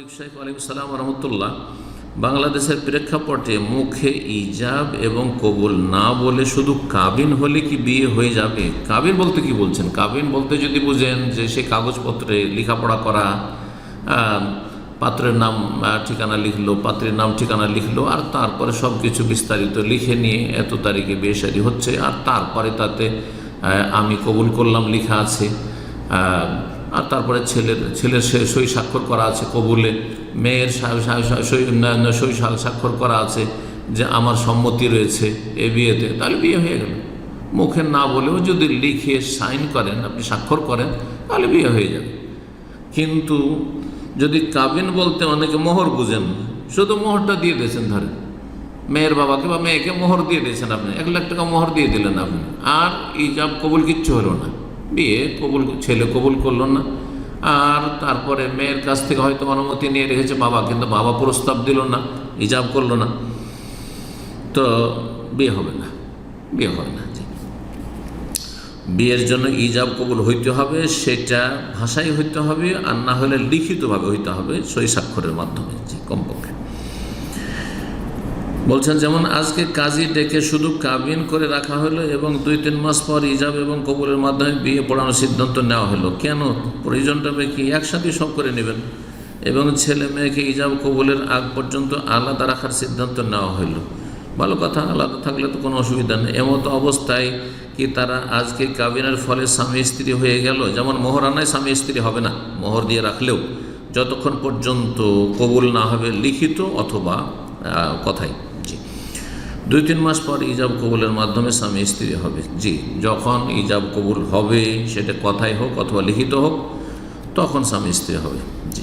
মালিক আলিমসালাম রহমতুল্লাহ। বাংলাদেশের প্রেক্ষাপটে মুখে ইজাব এবং কবুল না বলে শুধু কাবিন হলে কি বিয়ে হয়ে যাবে? কাবিন বলতে কি বলছেন? কাবিন বলতে যদি বুঝেন যে সে কাগজপত্রে লেখাপড়া করা পাত্রের নাম ঠিকানা লিখলো, পাত্রের নাম, ঠিকানা লিখলো, আর তারপরে সব কিছু বিস্তারিত লিখে নিয়ে এত তারিখে বিয়ে শাদী হচ্ছে, আর তারপরে তাতে আমি কবুল করলাম, লেখা আছে। তারপরে ছেলের ছেলের সই স্বাক্ষর করা আছে কবুলে, মেয়ের সই স্বাক্ষর করা আছে যে আমার সম্মতি রয়েছে এ বিয়েতে, তাহলে বিয়ে হয়ে গেল। মুখে না বলেও যদি লিখে সাইন করেন, আপনি স্বাক্ষর করেন, তাহলে বিয়ে হয়ে যাবে। কিন্তু যদি কাবিন বলতে অনেকে মোহর বুঝেন শুধু মোহরটা দিয়ে দিয়েছেন ধরেন, মেয়ের বাবাকে বা মেয়েকে মোহর দিয়ে দিয়েছেন আপনি, এক লাখ টাকা মোহর দিয়ে দিলেন আপনি, আর ইজাব কবুল কিচ্ছু হলো না। বিয়ে কবুল, ছেলে কবুল করল না। আর তারপরে মেয়ের কাছ থেকে হয়তো অনুমতি নিয়ে রেখেছে বাবা, কিন্তু বাবা প্রস্তাব দিল না ইজাব করল না। তো বিয়ে হবে না, বিয়ে হবে না। বিয়ের জন্য ইজাব কবুল হইতে হবে, সেটা ভাষায় হইতে হবে, আর না হলে লিখিতভাবে হইতে হবে সই স্বাক্ষরের মাধ্যমে কমপক্ষে। বলছেন, যেমন আজকে কাজী ডেকে শুধু কাবিন করে রাখা হলো এবং দুই তিন মাস পর ইজাব এবং কবুলের মাধ্যমে বিয়ে পড়ানোর সিদ্ধান্ত নেওয়া হলো, কেন? প্রয়োজনটা কি একসাথে সব করে নেবেন। এবং ছেলে মেয়েকে ইজাব কবুলের আগ পর্যন্ত আলাদা রাখার সিদ্ধান্ত নেওয়া হলো। ভালো কথা, আলাদা থাকলে তো কোনো অসুবিধা নেই। এমতো অবস্থায় কি তারা আজকে কাবিনের ফলে স্বামী স্ত্রী হয়ে গেল? যেমন মোহরানায় স্বামী স্ত্রী হবে না, মোহর দিয়ে রাখলেও। যতক্ষণ পর্যন্ত কবুল না হবে লিখিত অথবা কথাই জি দুই তিন মাস পর ইজাব কবুলের মাধ্যমে স্বামী স্ত্রী হবে। জি, যখন ইজাব কবুল হবে, সেটা কথাই হোক অথবা লিখিত হোক, তখন স্বামী স্ত্রী হবে। জি।